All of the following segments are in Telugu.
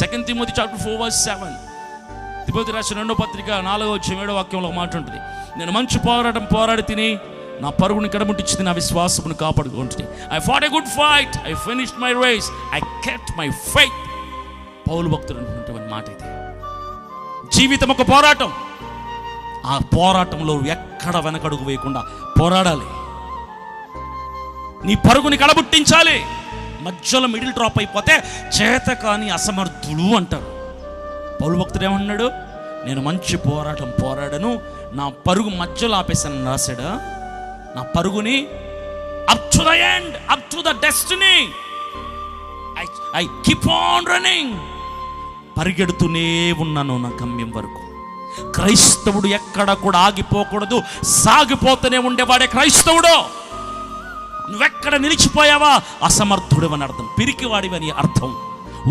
Second Timothy chapter four verse seven Timothy రాసిన రెండో పత్రిక నాలుగో వచ్చి ఏడో వాక్యంలో మాట ఉంటుంది. నేను మంచి పోరాటం పోరాడి తిని నా పరుగుని కడముట్టించింది నా విశ్వాసమును కాపాడుకుంటుంది I fought a good fight I finished my race I kept my fight పౌలు భక్తులు అనుకున్నటువంటి మాట ఇది. జీవితం ఒక పోరాటం. ఆ పోరాటంలో ఎక్కడ వెనకడుగు వేయకుండా పోరాడాలి. నీ పరుగుని కడబుట్టించాలి మధ్యలో మిడిల్ డ్రాప్ అయిపోతే చేత కాని అసమర్థుడు అంటారు. పౌరు భక్తుడు ఏమన్నాడు? నేను మంచి పోరాటం పోరాడను. నా పరుగు మధ్యలో ఆపేసాను రాశాడా? నా పరుగుని up to the end up to the destiny I I keep on running పరిగెడుతూనే ఉన్నాను నా గమ్యం వరకు. క్రైస్తవుడు ఎక్కడ కూడా ఆగిపోకూడదు. సాగిపోతూనే ఉండేవాడే క్రైస్తవుడు. నువ్వెక్కడ నిలిచిపోయావా? అసమర్థుడు అని అర్థం. పిరికివాడివి అని అర్థం.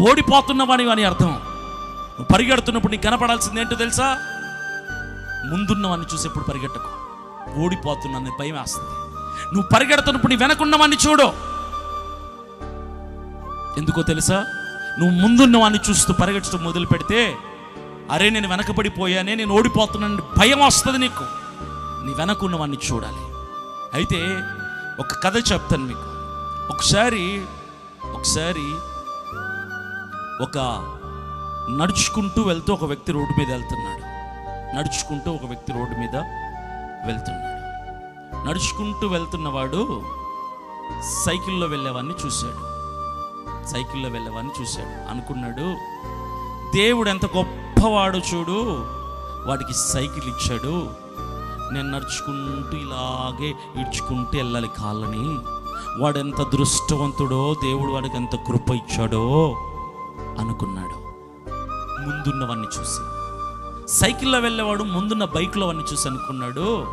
ఓడిపోతున్నవాడివి అని అర్థం. నువ్వు పరిగెడుతున్నప్పుడు నీకు కనపడాల్సింది ఏంటో తెలుసా? ముందున్నవాడిని చూసేప్పుడు పరిగెట్టకు. ఓడిపోతున్నాను భయం వేస్తుంది. నువ్వు పరిగెడుతున్నప్పుడు నీ వెనకున్నవాడిని చూడు. ఎందుకో తెలుసా? నువ్వు ముందున్నవాడిని చూస్తూ పరిగెట్టడం మొదలు పెడితే అరే నేను వెనకబడిపోయానే నేను ఓడిపోతున్నాను భయం వస్తుంది నీకు. నీ వెనకున్నవాడిని చూడాలి. అయితే ఒక కథ చెప్తాను మీకు. ఒకసారి ఒకసారి ఒక నడుచుకుంటూ వెళ్తూ ఒక వ్యక్తి రోడ్డు మీద వెళ్తున్నాడు. నడుచుకుంటూ ఒక వ్యక్తి రోడ్డు మీద వెళ్తున్నాడు. నడుచుకుంటూ వెళ్తున్నవాడు సైకిల్లో వెళ్ళేవాడిని చూశాడు. సైకిల్లో వెళ్ళేవాడిని చూశాడు. అనుకున్నాడు దేవుడు ఎంత గొప్పవాడు చూడు వాడికి సైకిల్ ఇచ్చాడు నేను నడుచుకుంటూ ఇలాగే ఇడ్చుకుంటూ వెళ్ళాలి కాళ్ళని. వాడెంత దృష్టవంతుడో దేవుడు వాడికి ఎంత కృప ఇచ్చాడో అనుకున్నాడు. ముందున్నవన్నీ చూసి. సైకిల్లో వెళ్ళేవాడు ముందున్న బైక్లో వాడిని చూసి అనుకున్నాడు.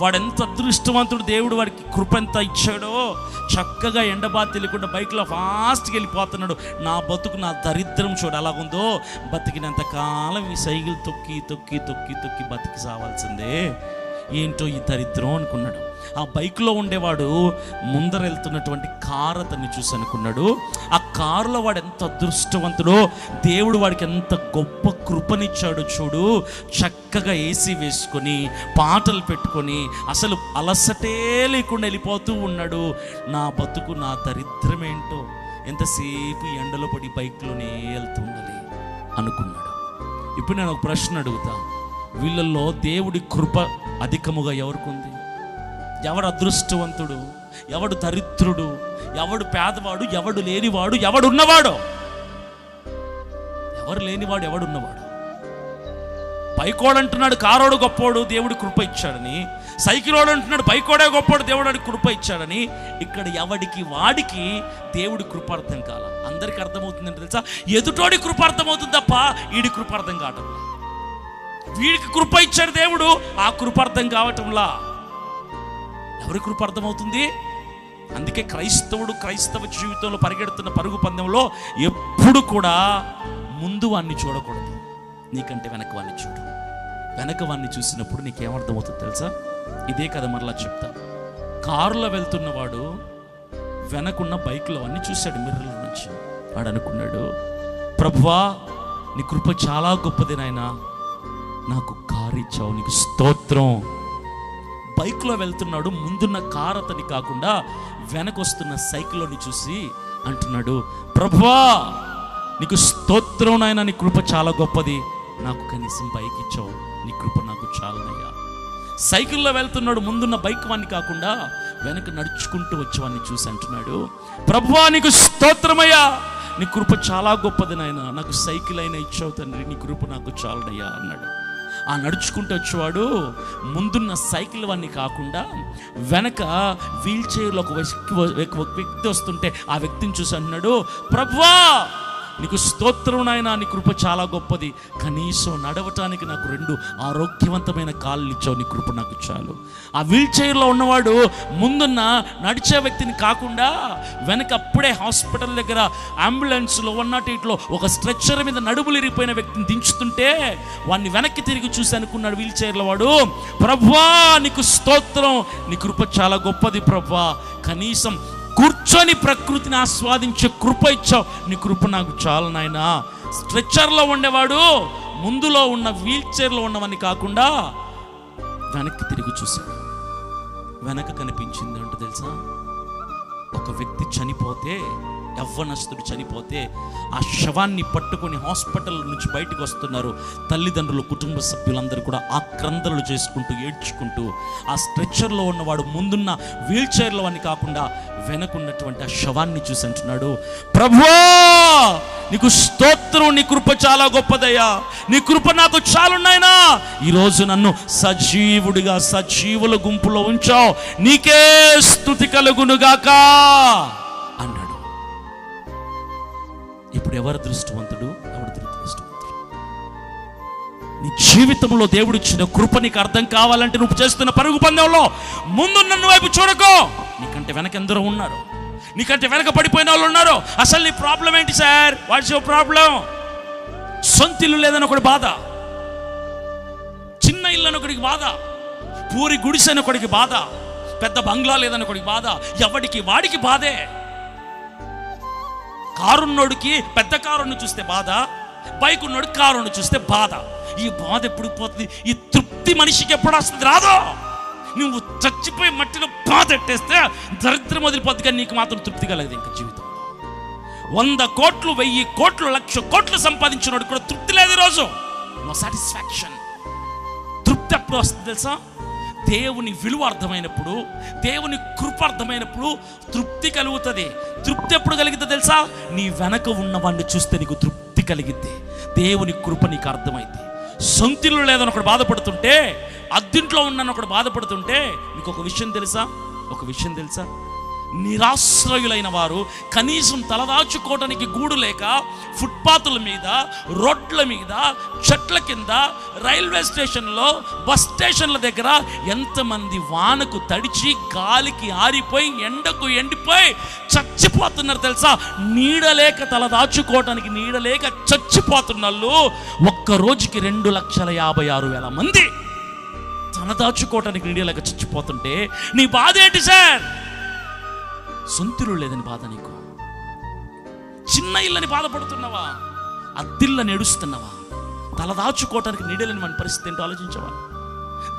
వాడెంత అదృష్టవంతుడు దేవుడు వాడికి కృప ఎంత ఇచ్చాడో చక్కగా ఎండబా తెలియకుండా బైక్లో ఫాస్ట్గా వెళ్ళిపోతున్నాడు. నా బతుకు నా దరిద్రం చూడు అలాగుందో బతికినంత కాలం ఈ సైకిల్ తొక్కి తొక్కి తొక్కి తొక్కి బతికి సావాల్సిందే. ఏంటో ఈ దరిద్రం అనుకున్నాడు. ఆ బైక్లో ఉండేవాడు ముందర వెళ్తున్నటువంటి కార్ అతన్ని చూసి అనుకున్నాడు. ఆ కారులో వాడు ఎంత అదృష్టవంతుడో దేవుడు వాడికి ఎంత గొప్ప కృపనిచ్చాడు చూడు. చక్కగా ఏసీ వేసుకొని పాటలు పెట్టుకొని అసలు అలసటే లేకుండా వెళ్ళిపోతూ ఉన్నాడు. నా బతుకు నా దరిద్రం ఏంటో ఎంతసేపు ఎండలో పడి బైక్లోనే వెళ్తుండాలి అనుకున్నాడు. ఇప్పుడు నేను ఒక ప్రశ్న అడుగుతా. వీళ్ళల్లో దేవుడి కృప అధికముగా ఎవరికి ఉంది? ఎవడు అదృష్టవంతుడు ఎవడు దరిద్రుడు ఎవడు పేదవాడు ఎవడు లేనివాడు ఎవడు ఉన్నవాడు ఎవరు లేనివాడు ఎవడున్నవాడు? పైకోడు అంటున్నాడు కారోడు గొప్పోడు దేవుడి కృప ఇచ్చాడని. సైకిలోడు అంటున్నాడు బైకోడే గొప్పోడు దేవుడు కృప ఇచ్చాడని. ఇక్కడ ఎవడికి వాడికి దేవుడి కృప అర్థం కాల. అందరికి అర్థమవుతుందంటే తెలుసా? ఎదుటోడి కృప అర్థమవుతుంది తప్ప ఈడి కృప అర్థం కావటం వీడికి కృప ఇచ్చాడు దేవుడు ఆ కృప అర్థం కావటంలా. ఎవరి కృప అర్థమవుతుంది? అందుకే క్రైస్తవుడు క్రైస్తవ జీవితంలో పరిగెడుతున్న పరుగు పందెంలో ఎప్పుడు కూడా ముందు వాడిని చూడకూడదు. నీకంటే వెనక వాడిని చూడు. వెనక వాడిని చూసినప్పుడు నీకేమర్థమవుతుంది తెలుసా? ఇదే కదా మరలా చెప్తా. కారులో వెళ్తున్నవాడు వెనకున్న బైక్లో అన్ని చూశాడు మిర్రల నుంచి. వాడు అనుకున్నాడు ప్రభువా నీ కృప చాలా గొప్పది నాయన. నాకు కారు ఇచ్చావు నీకు స్తోత్రం. బైక్లో వెళ్తున్నాడు ముందున్న కార్ అతని కాకుండా వెనకొస్తున్న సైకిల్ని చూసి అంటున్నాడు ప్రభువా నీకు స్తోత్రం నాయన నీ కృప చాలా గొప్పది. నాకు కనీసం బైక్ ఇచ్చావు నీ కృప నాకు చాలనయ్యా. సైకిల్లో వెళ్తున్నాడు ముందున్న బైక్ వాడిని కాకుండా వెనక నడుచుకుంటూ వచ్చేవాడిని చూసి అంటున్నాడు ప్రభువా నీకు స్తోత్రమయ్యా. నీ కృప చాలా గొప్పది నాయన. నాకు సైకిల్ అయినా ఇచ్చావు తండ్రి నీ కృప నాకు చాలనయ్యా అన్నాడు. ఆ నడుచుకుంటూ వచ్చేవాడు ముందున్న సైకిల్ వాడిని కాకుండా వెనక వీల్ చైర్లో ఒక వ్యక్తి ఒక వ్యక్తి వస్తుంటే ఆ వ్యక్తిని చూసి అన్నాడు ప్రభువా నీకు స్తోత్రం నాయన నీ కృప చాలా గొప్పది. కనీసం నడవటానికి నాకు రెండు ఆరోగ్యవంతమైన కాళ్ళు ఇచ్చావు నీ కృప నాకు చాలు. ఆ వీల్ చైర్లో ఉన్నవాడు ముందున్న నడిచే వ్యక్తిని కాకుండా వెనక అప్పుడే హాస్పిటల్ దగ్గర అంబులెన్స్లో వన్ నాట్ ఎయిట్లో ఒక స్ట్రెచ్చర్ మీద నడుములు ఇరిగిపోయిన వ్యక్తిని దించుతుంటే వాడిని వెనక్కి తిరిగి చూసి అనుకున్నాడు వీల్ చైర్లో వాడు ప్రభా నీకు స్తోత్రం నీ కృప చాలా గొప్పది ప్రభా. కనీసం కూర్చొని ప్రకృతిని ఆస్వాదించే కృప ఇచ్చావు. నీ కృప నాకు చాలు నాయన. స్ట్రెచ్చర్లో ఉండేవాడు ముందులో ఉన్న వీల్ చైర్లో ఉన్నవని కాకుండా వెనక్కి తిరిగి చూశాడు. వెనక కనిపించింది అంటే తెలుసా? ఒక వ్యక్తి చనిపోతే యవ్వనస్తుడు చనిపోతే ఆ శవాన్ని పట్టుకొని హాస్పిటల్ నుంచి బయటకు వస్తున్నారు. తల్లిదండ్రులు కుటుంబ సభ్యులందరూ కూడా ఆ క్రందలు చేసుకుంటూ ఏడ్చుకుంటూ ఆ స్ట్రెచ్చర్లో ఉన్నవాడు ముందున్న వీల్ చైర్లో అని కాకుండా వెనకున్నటువంటి ఆ శవాన్ని చూసి అంటున్నాడు ప్రభువా నీకు స్తోత్రం నీ కృప చాలా గొప్పదయ్యా. నీ కృప నాకు చాలున్నాయినా ఈరోజు నన్ను సజీవుడిగా సజీవుల గుంపులో ఉంచావు. నీకే స్థుతి కలుగునుగాక. ఇప్పుడు ఎవరు దృష్టివంతుడు? ఎవరు దురదృష్టవంతుడు నీ జీవితంలో దేవుడు ఇచ్చిన కృప నీకు అర్థం కావాలంటే నువ్వు చేస్తున్న పరుగు పందెంలో ముందు నన్ను వైపు చూడకో. నీకంటే వెనక ఎందరో ఉన్నారు. నీకంటే వెనక పడిపోయిన వాళ్ళు ఉన్నారు. అసలు నీ ప్రాబ్లం ఏంటి సార్? What's your problem? సొంత ఇల్లు లేదని ఒకటి బాధ. చిన్న ఇల్లు అని ఒకడికి బాధ. పూరి గుడిసైన ఒకడికి బాధ. పెద్ద బంగ్లా లేదని ఒకడికి బాధ. ఎవడికి వాడికి బాధే. కారున్నోడికి పెద్ద కారుని చూస్తే బాధ బైక్ ఉన్నోడు కారుని చూస్తే బాధ. ఈ బాధ ఎప్పుడు పోతుంది? ఈ తృప్తి మనిషికి ఎప్పుడు వస్తుంది? రాదో. నువ్వు చచ్చిపోయి మట్టిలో బాధ ఎట్టేస్తే దరిద్రం వదిలిపోద్ది కానీ నీకు మాత్రం తృప్తి కలగదు ఇంకా జీవితం. వంద కోట్లు వెయ్యి కోట్లు లక్ష కోట్లు సంపాదించినోడు కూడా తృప్తి లేదు ఈరోజు నో సాటిస్ఫాక్షన్ తృప్తి ఎప్పుడు వస్తుంది తెలుసా? దేవుని విలువ అర్థమైనప్పుడు దేవుని కృప అర్థమైనప్పుడు తృప్తి కలుగుతుంది. తృప్తి ఎప్పుడు కలిగితే తెలుసా? నీ వెనక ఉన్న వాడిని చూస్తే నీకు తృప్తి కలిగిద్ది. దేవుని కృప నీకు అర్థమైంది సొంతిల్లు లేదని ఒకడు బాధపడుతుంటే అద్దింట్లో ఉన్నాను ఒకడు బాధపడుతుంటే నీకు ఒక విషయం తెలుసా? ఒక విషయం తెలుసా? నిరాశ్రయులైన వారు కనీసం తలదాచుకోవడానికి గూడు లేక ఫుట్పాతుల మీద రోడ్ల మీద చెట్ల కింద రైల్వే స్టేషన్లో బస్ స్టేషన్ల దగ్గర ఎంతమంది వానకు తడిచి గాలికి ఆరిపోయి ఎండకు ఎండిపోయి చచ్చిపోతున్నారు తెలుసా? నీడలేక తలదాచుకోవటానికి నీడలేక చచ్చిపోతున్నారు ఒక్క రోజుకి రెండు లక్షల యాభై ఆరు వేల మంది తలదాచుకోవటానికి నీడలేక చచ్చిపోతుంటే నీ బాధ ఏంటి సార్? సొంతిరు లేదని బాధ నీకు. చిన్న ఇల్లని బాధపడుతున్నావా? అద్దిల్లని ఏడుస్తున్నావా? తలదాచుకోవటానికి నీడలేని మన పరిస్థితి ఏంటో ఆలోచించవా?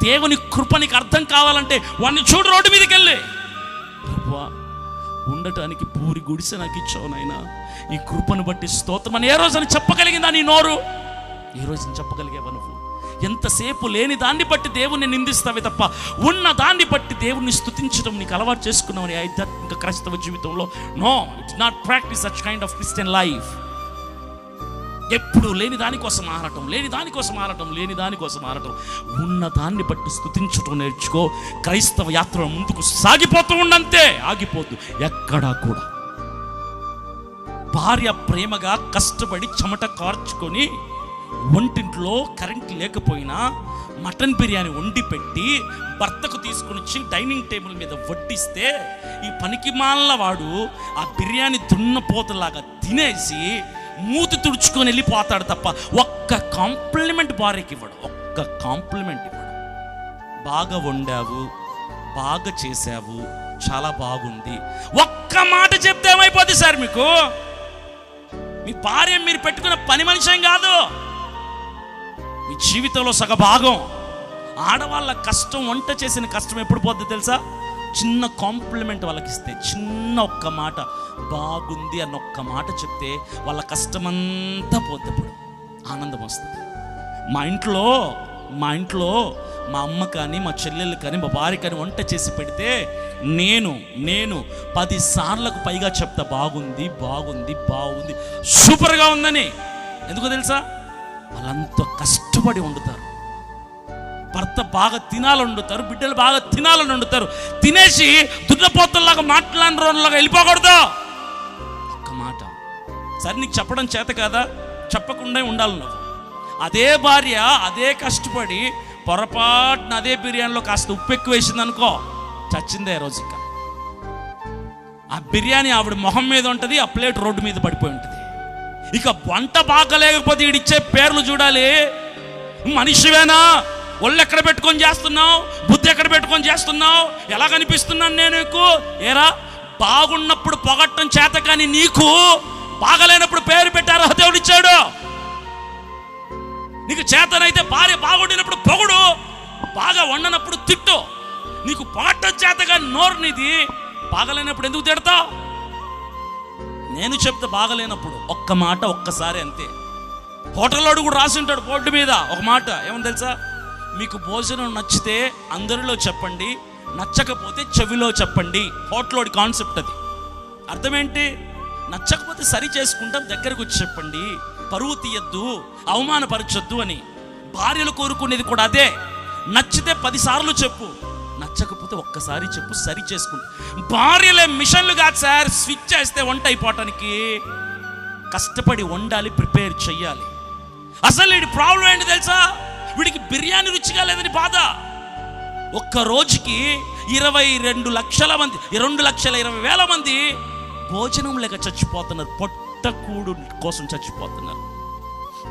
దేవుని కృప నీకు అర్థం కావాలంటే వాడిని చూడు రోడ్డు మీదకి వెళ్ళి ప్రభా ఉండటానికి పూరి గుడిసె నాకు ఇచ్చావు నాయన. ఈ కృపను బట్టి స్తోత్రం అని ఏ రోజు అని చెప్పగలిగిందా నీ నోరు? ఏ రోజు చెప్పగలిగేవా నువ్వు? ఎంతసేపు లేని దాన్ని బట్టి దేవుణ్ణి నిందిస్తావే తప్ప ఉన్న దాన్ని బట్టి దేవుణ్ణి స్థుతించడం నీకు అలవాటు చేసుకున్నావు ఆధ్యాత్మిక క్రైస్తవ జీవితంలో. No it's not practice such kind of Christian life ఎప్పుడు లేని దానికోసం ఆడటం లేని దానికోసం ఆడటం లేని దానికోసం ఆడటం ఉన్న దాన్ని బట్టి స్థుతించటం నేర్చుకో. క్రైస్తవ యాత్ర ముందుకు సాగిపోతూ ఉండంతే ఆగిపోద్దు ఎక్కడా కూడా. భార్య ప్రేమగా కష్టపడి చెమట కార్చుకొని వంటింట్లో కరెంట్ లేకపోయినా మటన్ బిర్యానీ వండి పెట్టి భర్తకు తీసుకుని వచ్చి డైనింగ్ టేబుల్ మీద వడ్డిస్తే ఈ పనికి వాడు ఆ బిర్యానీ దున్నపోతలాగా తినేసి మూతి తుడుచుకొని వెళ్ళిపోతాడు తప్ప ఒక్క కాంప్లిమెంట్ భార్యకి ఇవ్వడు. ఒక్క కాంప్లిమెంట్ ఇవ్వడు. బాగా వండావు బాగా చేసావు చాలా బాగుంది. ఒక్క మాట చెప్తే ఏమైపోద్ది సార్ మీకు? మీ భార్య మీరు పెట్టుకున్న పని మనిషేం కాదు. మీ జీవితంలో సగభాగం. ఆడవాళ్ళ కష్టం వంట చేసిన కష్టం ఎప్పుడు పోద్ది తెలుసా? చిన్న కాంప్లిమెంట్ వాళ్ళకి ఇస్తే చిన్న ఒక్క మాట బాగుంది అన్న ఒక్క మాట చెప్తే వాళ్ళ కష్టమంతా పోద్ది అప్పుడు. ఆనందం వస్తుంది. మా ఇంట్లో మా ఇంట్లో మా అమ్మ కానీ మా చెల్లెళ్ళు కానీ మా భార్య కానీ వంట చేసి పెడితే నేను నేను పది సార్లకు పైగా చెప్తా బాగుంది బాగుంది బాగుంది సూపర్గా ఉందని. ఎందుకో తెలుసా? వాళ్ళంతా కష్టపడి వండుతారు. భర్త బాగా తినాలని వండుతారు బిడ్డలు బాగా తినాలని వండుతారు. తినేసి దున్నపోతుల్లాగా మాట్లాడిన రోజులాగా వెళ్ళిపోకూడదు. ఒక్క మాట. సరే నీకు చెప్పడం చేత కదా? చెప్పకుండా ఉండాలి నువ్వు. అదే భార్య అదే కష్టపడి పొరపాటున అదే బిర్యానీలో కాస్త ఉప్పు ఎక్కువ వేసింది అనుకో చచ్చిందే రోజు ఇక. ఆ బిర్యానీ ఆవిడ మొహం మీద ఉంటుంది ఆ ప్లేట్ రోడ్డు మీద పడిపోయి ఉంటుంది. ఇక వంట బాగలేకపోతే ఈడిచ్చే పేర్లు చూడాలి. మనిషివేనా? ఒళ్ళు ఎక్కడ పెట్టుకొని చేస్తున్నావు? బుద్ధి ఎక్కడ పెట్టుకొని చేస్తున్నావు? ఎలా కనిపిస్తున్నాను నేను నీకు? ఏరా? బాగున్నప్పుడు పొగట్టం చేత కానీ నీకు బాగలేనప్పుడు పేరు పెట్టారు దేవుడిచ్చాడు నీకు చేతనైతే భార్య బాగుండినప్పుడు పొగుడు బాగా వండనప్పుడు తిట్టు. నీకు పాట చేతగా నోరు నీది బాగలేనప్పుడు ఎందుకు తిడతావు? నేను చెప్తే బాగలేనప్పుడు ఒక్క మాట ఒక్కసారి అంతే. హోటల్లోడు కూడా రాసి ఉంటాడు బోర్డు మీద ఒక మాట. ఏమని తెలుసా? మీకు భోజనం నచ్చితే అందరిలో చెప్పండి నచ్చకపోతే చెవిలో చెప్పండి. హోటల్లోడి కాన్సెప్ట్ అది. అర్థమేంటి? నచ్చకపోతే సరి చేసుకుంటాం దగ్గరకు వచ్చి చెప్పండి. పరువు తీయద్దు అవమానపరచొద్దు అని. భార్యలు కోరుకునేది కూడా అదే. నచ్చితే పదిసార్లు చెప్పు. నచ్చకపోతే ఒక్కసారి చెప్పు సరి చేసుకుంటా. భార్యలే మిషన్లు కాదు సార్ స్విచ్ చేస్తే వంట అయిపోవటానికి. కష్టపడి వండాలి ప్రిపేర్ చెయ్యాలి. అసలు వీడి ప్రాబ్లం ఏంటి తెలుసా? వీడికి బిర్యానీ రుచిగా లేదని బాధ. ఒక్క రోజుకి ఇరవై రెండు లక్షల మంది రెండు లక్షల ఇరవై వేల మంది భోజనం లేక చచ్చిపోతున్నారు. పొట్టకూడు కోసం చచ్చిపోతున్నారు.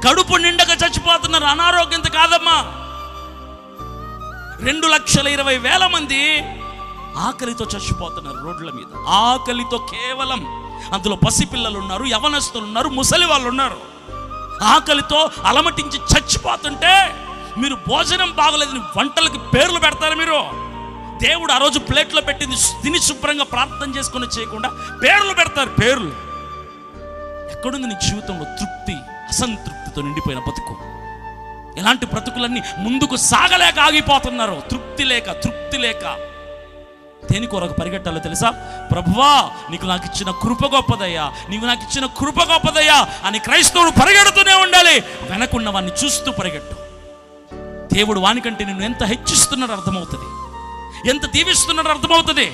కడుపు నిండగా చచ్చిపోతున్నారు. అనారోగ్యంతో కాదమ్మా. రెండు లక్షల ఇరవై వేల మంది ఆకలితో చచ్చిపోతున్నారు రోడ్ల మీద. ఆకలితో కేవలం అందులో పసిపిల్లలు ఉన్నారు యవనస్తులు ఉన్నారు ముసలి వాళ్ళు ఉన్నారు. ఆకలితో అలమటించి చచ్చిపోతుంటే మీరు భోజనం బాగలేదని వంటలకి పేర్లు పెడతారు మీరు? దేవుడు ఆ రోజు ప్లేట్లో పెట్టింది తిని శుభ్రంగా ప్రార్థన చేసుకుని చేయకుండా పేర్లు పెడతారు పేర్లు. ఎక్కడుంది నీ జీవితంలో తృప్తి అసంతృప్తితో నిండిపోయిన బతుకు? ఇలాంటి బ్రతుకులన్నీ ముందుకు సాగలేక ఆగిపోతున్నారు. తృప్తి లేక తృప్తి లేక. దేని కొరకు పరిగెట్టాలో తెలుసా? ప్రభువా నీకు నాకు ఇచ్చిన కృప గొప్పదయ్యా. నీకు నాకు ఇచ్చిన కృప గొప్పదయ్యా అని క్రైస్తవుడు పరిగెడుతూనే ఉండాలి. వెనకున్న వాడిని చూస్తూ పరిగెట్టు. దేవుడు వానికంటే నిన్ను ఎంత హెచ్చిస్తున్నాడో అర్థమవుతుంది. ఎంత దీవిస్తున్నాడో అర్థమవుతుంది.